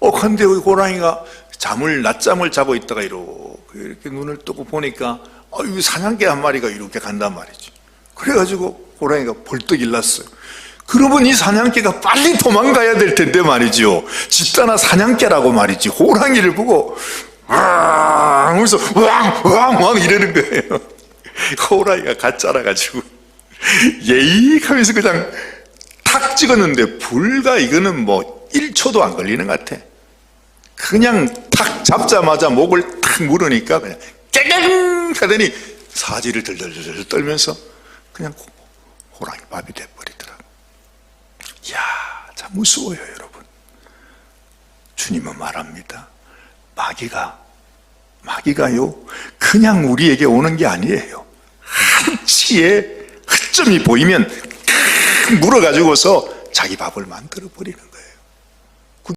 어, 근데 우리 호랑이가 잠을, 낮잠을 자고 있다가 이렇게, 이렇게 눈을 뜨고 보니까, 어, 이 사냥개 한 마리가 이렇게 간단 말이지. 그래가지고 호랑이가 벌떡 일났어요. 그러면 이 사냥개가 빨리 도망가야 될 텐데 말이죠. 집단화 사냥개라고 말이지. 호랑이를 보고, 왕! 하면서, 왕! 왕! 왕! 이러는 거예요. 호랑이가 가짜라가지고, 예익 하면서 그냥 탁 찍었는데, 불과 이거는 뭐 1초도 안 걸리는 것 같아. 그냥 탁 잡자마자 목을 탁 물으니까 그냥 깨갱 하더니 사지를 들들들 떨면서 그냥 호- 호랑이 밥이 돼버리더라고. 이야, 참 무서워요, 여러분. 주님은 말합니다. 마귀가, 마귀가요, 그냥 우리에게 오는 게 아니에요. 한치의 흑점이 보이면 탁 물어가지고서 자기 밥을 만들어 버리는 거예요.